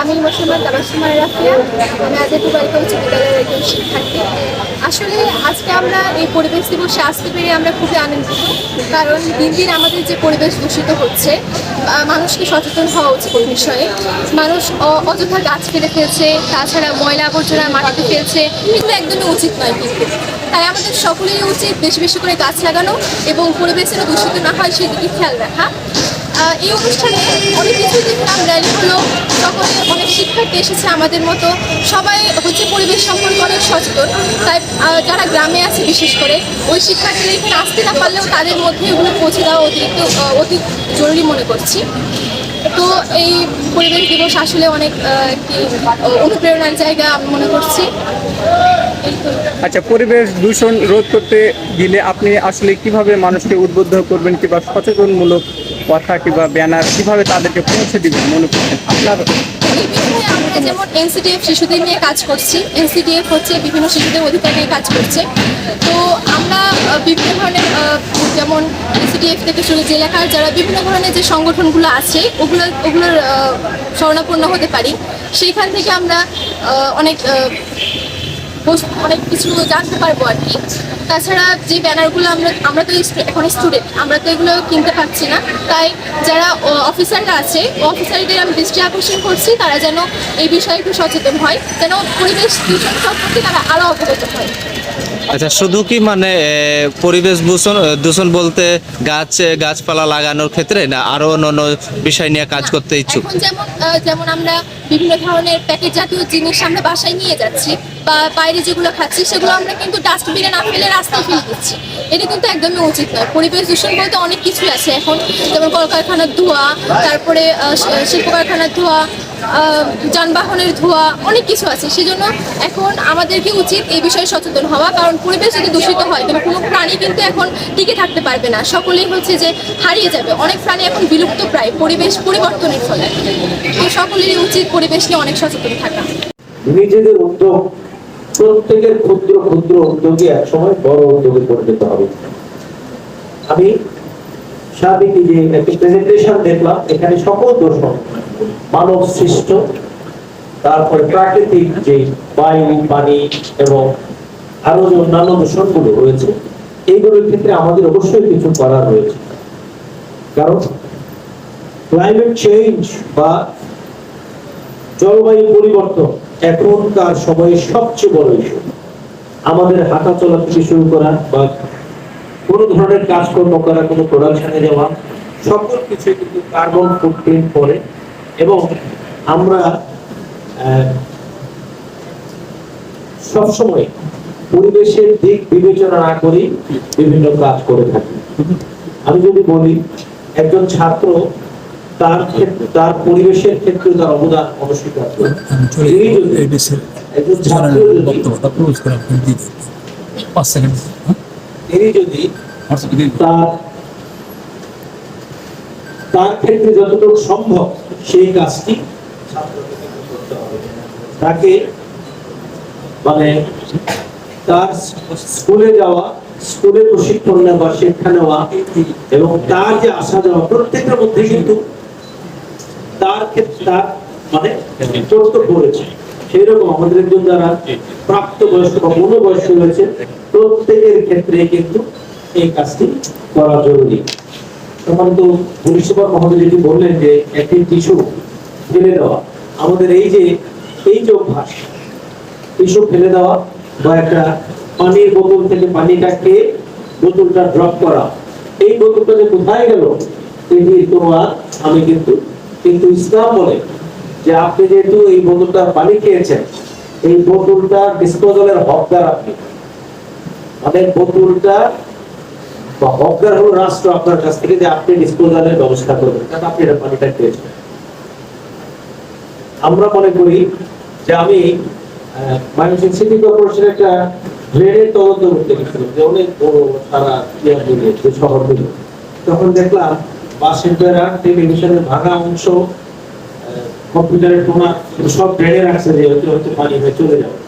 আমি মুসলমান তাবাসুমা রাফিয়া। আমি আজাদি বালিকা উচ্চ বিদ্যালয়ের একজন শিক্ষার্থী। আসলে আজকে আমরা এই পরিবেশ দিবসে আসতে পেরে আমরা খুবই আনন্দিত, কারণ দিন দিন আমাদের যে পরিবেশ দূষিত হচ্ছে মানুষকে সচেতন হওয়া উচিত এই বিষয়ে। মানুষ অযথা গাছ কেটে ফেলছে, তাছাড়া ময়লা আবর্জনা মাটিতে ফেলছে এগুলো একদমই উচিত নয় কিন্তু। তাই আমাদের সকলেরই উচিত বেশি বেশি করে গাছ লাগানো এবং পরিবেশ যেন দূষিত না হয় সেদিকে খেয়াল রাখা। এই অনুষ্ঠানে অনেক কিছু দেখলাম র্যালি হলো সকলে অনেক শিক্ষার্থী এসেছে আমাদের মতো, সবাই হচ্ছে পরিবেশ সম্পর্কে অনেক সচেতন। তাই যারা গ্রামে আছে বিশেষ করে, ওই শিক্ষার্থীরা এখানে আসতে না পারলেও তাদের মধ্যে এগুলো পৌঁছে দেওয়া অতিরিক্ত অতি জরুরি মনে করছি। তো এই পরিবেশ দিবস আসলে অনেক একটি অনুপ্রেরণার জায়গা আমি মনে করছি। আচ্ছা পরিবেশ দূষণ রোধ করতে গেলে আপনি আসলে কীভাবে মানুষকে উদ্বুদ্ধ করবেন কিংবা সচেতনমূলক কথা কিংবা ব্যানার কীভাবে তাদেরকে পৌঁছে দিবেন মনে করছেন? আপনার যেমন এনসিডিএফ শিশুদের নিয়ে কাজ করছি এনসিডিএফ হচ্ছে বিভিন্ন শিশুদের অধিকার নিয়ে কাজ করছে। তো আমরা বিভিন্ন ধরনের যেমন এনসিডিএফ থেকে শুরু যে এলাকার যারা বিভিন্ন ধরনের যে সংগঠনগুলো আছে ওগুলো ওগুলোর আহ, হতে পারি। সেইখান থেকে আমরা অনেক অনেক কিছু জানতে পারব আর কি। তাছাড়া যে ব্যানারগুলো আমরা আমরা তো এখন স্টুডেন্ট আমরা তো এগুলো কিনতে পারছি না। তাই যারা অফিসাররা আছে অফিসারদের আমি দৃষ্টি আকর্ষণ করছি, তারা যেন এই বিষয়ে একটু সচেতন হয়, যেন পরিবেশ দূষণ সম্পর্কে তারা আরও অবগত হয়। আচ্ছা শুধু কি মানে পরিবেশ দূষণ দূষণ বলতে গাছ গাছপালা লাগানোর ক্ষেত্রে, না আরও অন্যান্য বিষয় নিয়ে কাজ করতে ইচ্ছুক? যেমন যেমন আমরা বিভিন্ন ধরনের প্যাকেট জাতীয় জিনিস আমরা বাসায় নিয়ে যাচ্ছি বা বাইরে যেগুলো খাচ্ছি, সেগুলো আমরা কিন্তু ডাস্টবিনে না ফেলে রাস্তায় ফেলে দিচ্ছি। এটা কিন্তু একদমই উচিত নয়। পরিবেশ দূষণ বলতে অনেক কিছুই আছে এখন। যেমন কলকারখানার ধোঁয়া, তারপরে শিল্প কারখানার ধোঁয়া যানবাহনের ধোঁয়া, অনেক কিছু আছে। সেজন্য এখন আমাদেরকে উচিত এই বিষয়ে সচেতন হওয়া, কারণ পরিবেশ যদি দূষিত হয় তাহলে কোনো প্রাণী কিন্তু এখন টিকে থাকতে পারবে না। সকলেই হচ্ছে যে হারিয়ে যাবে। অনেক প্রাণী এখন বিলুপ্ত প্রায় পরিবেশ পরিবর্তনের ফলে। তো সকলেরই উচিত পরিবেশ নিয়ে অনেক সচেতন থাকা। নিজেদের উদ্যোগ, প্রত্যেকের ক্ষুদ্র ক্ষুদ্র উদ্যোগে একসময় বড় উদ্যোগে পরিণত হবে। আমি সাবিক যে একটি প্রেজেন্টেশন দেখলাম, এখানে সকল দূষণ মানব সৃষ্ট প্রাকৃতিক যে বায়ু, পানি এবং আরও যে অন্যান্য দূষণগুলো রয়েছে, এইগুলোর ক্ষেত্রে আমাদের অবশ্যই কিছু করার রয়েছে। কারণ ক্লাইমেট চেঞ্জ বা জলবায়ু পরিবর্তন এখনকার সময়ে সবচেয়ে বড় ইস্যু আমাদের হাঁটা চলা থেকে শুরু করা বা কোনো ধরনের কাজকর্ম করা কোনো প্রোডাকশনে যাওয়া সকল কিছু কিন্তু কার্বন ফুটপ্রিন্ট পড়ে। এবং আমরা সবসময় পরিবেশের দিক বিবেচনা না করি বিভিন্ন কাজ করে থাকি। আমি যদি বলি একজন ছাত্র তার ক্ষেত্রে তার পরিবেশের ক্ষেত্রে তার অবদান দেশের একজন ছাত্র যদি তিনি যদি। তার তার ক্ষেত্রে যতটুকু সম্ভব সেই কাজটি। তাকে মানে তার স্কুলে যাওয়া, স্কুলে প্রশিক্ষণ নেওয়া, শিক্ষা নেওয়া এবং তার যে আসা যাওয়া প্রত্যেকের মধ্যে কিন্তু তার ক্ষেত্রে তার মানে কর্তব্য রয়েছে সেই রকম আমাদের একজন যারা প্রাপ্ত বয়স্ক বা পূর্ণবয়স্ক রয়েছে প্রত্যেকের ক্ষেত্রে কিন্তু এই কাজটি করা জরুরি। সম্মানিত পুলিশ সুপার মহোদয় যেটি বললেন যে একটি টিস্যু ফেলে দেওয়া আমাদের এই যে এই যে অভ্যাস টিস্যু ফেলে দেওয়া বা একটা পানির বোতল থেকে পানিটা খেয়ে বোতলটা ড্রপ করা এই বোতলটা যে কোথায় গেল এটি তোমার আমি কিন্তু কিন্তু ইসলাম বলে যে আপনি যেহেতু এই বোতলটা পানি খেয়েছেন, এই বোতলটা ডিসপোজালের হকদার আপনি। মানে বোতলটা বা হকদার হলো রাষ্ট্র আপনার কাছ থেকে যে আপনি ডিসপোজালের ব্যবস্থা করবেন, কারণ আপনি এটা পানিটা খেয়েছেন। আমরা মনে করি যে আমি ময়মনসিংহ সিটি কর্পোরেশন একটা ড্রেনের তদন্ত করতে গেছিলাম, যে অনেক বড় সারা যে তখন দেখলাম বেড়া, টেলিভিশনের ভাঙা অংশ কম্পিউটারের টোনা সব ড্রেনে রাখছে যে হয়তো হয়তো পানি হয়ে চলে যাবে।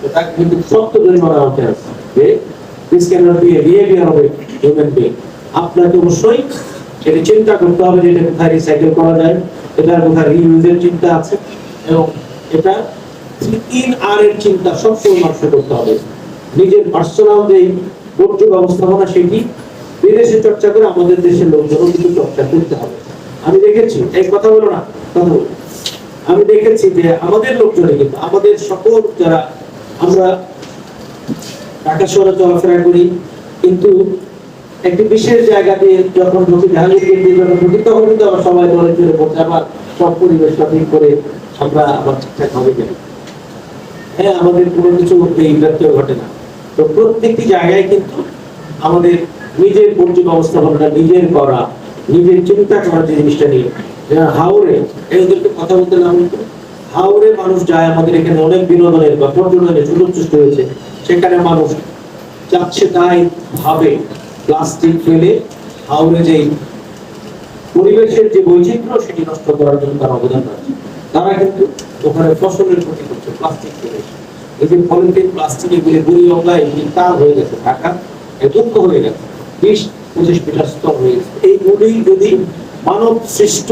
তো তাকে কিন্তু সত্য জরিমানা আসছে যে this can not be a behaviour of a human being আপনাকে অবশ্যই চিন্তা করতে হবে যে এটা কোথায় রিসাইকেল করা যায়। এটার কথা রিইউজের চিন্তা আছে। এবং এটা আর এর চিন্তা সবসময় মানুষের করতে হবে। নিজের পার্সোনাল যে বর্জ্য ব্যবস্থাপনা সেটি বিদেশে চর্চা করে আমাদের দেশের লোকজনও কিন্তু চর্চা করতে হবে। আমি দেখেছি, এই কথা বলো না। আমি দেখেছি যে আমাদের লোকজনে কিন্তু, আমাদের সকল যারা আমরা ঢাকা শহরে চলাফেরা করি, কিন্তু একটি বিশেষ জায়গা দিয়ে যখন ঢুকি জাহাঙ্গীর ঢুকি, তখন কিন্তু আবার সবাই দলে চলে পড়ছে আবার সব পরিবেশ ঠিক করে আমরা আবার ঠিকঠাক ভাবে যাই। হ্যাঁ আমাদের কোনো কিছু এই ব্যর্থ ঘটে না। তো প্রত্যেকটি জায়গায় কিন্তু আমাদের নিজের পর্যটন ব্যবস্থাপনাটা নিজের করা, নিজের চিন্তা করার যে জিনিসটা নিয়ে হাওড়ে এই কথা বলতে না বলতো হাওড়ে মানুষ যায়, আমাদের এখানে অনেক বিনোদনের বা পর্যটনের সুযোগ সৃষ্টি হয়েছে, সেখানে মানুষ যাচ্ছে তাই ভাবে প্লাস্টিক ফেলে হাওড়ে যেই পরিবেশের যে বৈচিত্র্য, সেটি নষ্ট করার জন্য তার অবদান রাখছে। তারা কিন্তু ওখানে ফসলের ক্ষতি করছে, প্লাস্টিক ফেলে। এই যে পলিথিন প্লাস্টিক এগুলি বুড়ি অবলায় এগুলি তার হয়ে গেছে ঢাকা এতক্ষ হয়ে গেছে। বিশ পঁচিশ মিটার স্তর হয়ে গেছে। এইগুলি যদি মানব সৃষ্ট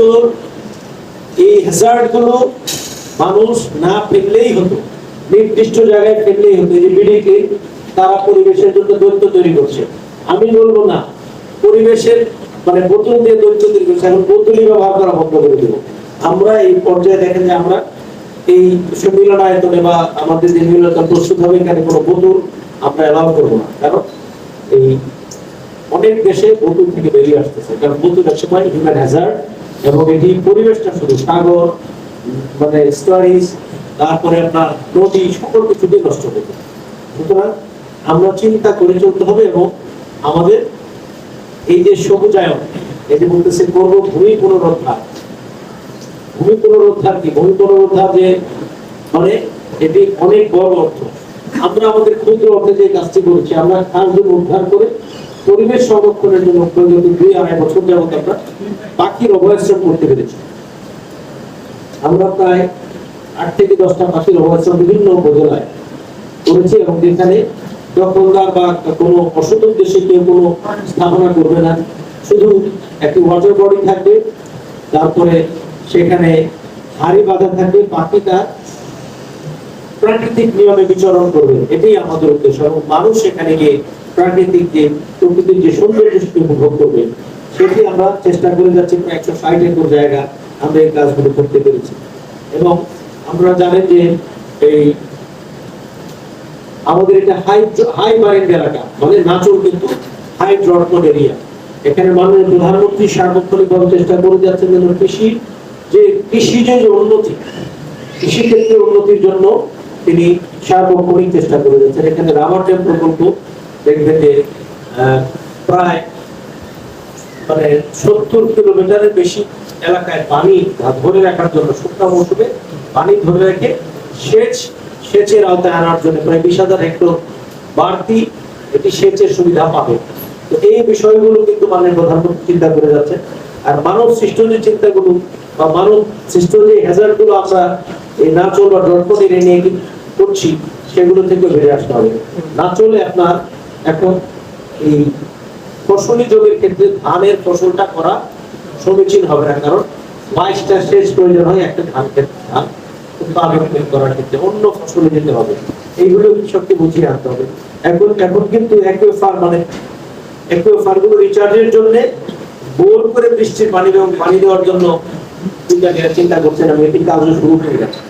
এই হ্যাজার্ডগুলো মানুষ না ফেললেই হতো, নির্দিষ্ট জায়গায় ফেললেই হতো যে বিডিকে তারা পরিবেশের জন্য দৈত্য তৈরি করছে। আমি বলব না, পরিবেশের মানে বোতল দিয়ে দৈত্য তৈরি করছে, এখন বোতলই ব্যবহার করা বন্ধ করে দেবো। আমরা এই পর্যায়ে দেখেন যে আমরা এই সম্মিলনায়তনে বা আমাদের যে মিলনায়তন প্রস্তুত হবে, এখানে কোনো বোতল আমরা এলাও করব না। কারণ এই অনেক দেশে বোতল থেকে বেরিয়ে আসতেছে। কারণ বোতল এক সময় হিউম্যান হ্যাজার্ড এবং এটি পরিবেশটা শুধু সাগর মানে স্টোরিজ তারপরে আপনার নদী, সকল কিছু দিয়ে নষ্ট হতো সুতরাং আমরা চিন্তা করে চলতে হবে এবং আমাদের এই যে সবুজায়ন যে বলতেছে করব ভূমি পুনরুদ্ধার। ভূমি পুনরুদ্ধার কি? ভূমি পুনরুদ্ধার যে মানে এটি অনেক বড় অর্থ। আমরা আমাদের ক্ষুদ্র অর্থে যে কাজটি করছি, আমরা খাসগুলো উদ্ধার করে পরিবেশ সংরক্ষণের জন্য প্রয়োজন দুই আড়াই বছর যাবত আমরা পাখির অভয়াশ্রম করতে পেরেছি। আমরা প্রায় আট থেকে দশটা পাখির অভয়াশ্রম বিভিন্ন উপজেলায় করেছি এবং যেখানে দখলদার বা কোনো অসৎ উদ্দেশ্যে কেউ কোনো স্থাপনা করবে না। শুধু একটি ওয়াটার বডি থাকবে, তারপরে সেখানে হাড়ি বাঁধা থাকবে, পাখিটা প্রাকৃতিক নিয়মে বিচরণ করবে। এটাই আমাদের উদ্দেশ্য। এবং মানুষ সেখানে গিয়ে প্রাকৃতিক যে প্রকৃতির যে সৌন্দর্য সেটি উপভোগ করবে, সেটি আমরা চেষ্টা করে যাচ্ছি একশো ষাট একর জায়গা আমরা এই কাজগুলো করতে পেরেছি। এবং আমরা জানেন যে এই আমাদের এটা হাই হাই মাইন্ড এলাকা মানে নাচল কিন্তু হাই ড্রটমোড এরিয়া। এখানে মাননীয় প্রধানমন্ত্রী সার্বক্ষণিকভাবে চেষ্টা করে যাচ্ছেন যেন কৃষি যে কৃষি যে উন্নতি কৃষিক্ষেত্রে উন্নতির জন্য তিনি সার্বক্ষণিক চেষ্টা করে যাচ্ছেন। এখানে রাবার ড্যাম প্রকল্প দেখবেন যে প্রায় মানে সত্তর কিলোমিটারের বেশি এলাকায় পানি ধরে রাখার জন্য শুকনা মৌসুমে পানি ধরে রেখে সেচ, সেচের আওতায় আনার জন্য প্রায় বিশ হাজার হেক্টর বাড়তি এটি সেচের সুবিধা পাবে। তো এই বিষয়গুলো কিন্তু মাননীয় প্রধানমন্ত্রী চিন্তা করে যাচ্ছে আর মানব সৃষ্ট যে চিন্তাগুলো বা মানব সৃষ্ট যে হ্যাজার্ডগুলো আমরা এই নাচল বা ডটপটি নিয়ে কি করছি, সেগুলো থেকে বেরিয়ে আসতে হবে। না চলে আপনার এখন এই ফসলি জমির ক্ষেত্রে ধানের ফসলটা করা সমীচীন হবে না, কারণ বাইশটা শেষ প্রয়োজন হয় একটা ধান ক্ষেত্রে ধান অন্য ফসলে হবে। এইগুলো কৃষককে বুঝিয়ে হবে। এখন কিন্তু মানে গুলো রিচার্জের করে বৃষ্টির পানি পানি দেওয়ার জন্য চিন্তা করছেন এবং এটি কাজও শুরু হয়ে গেছে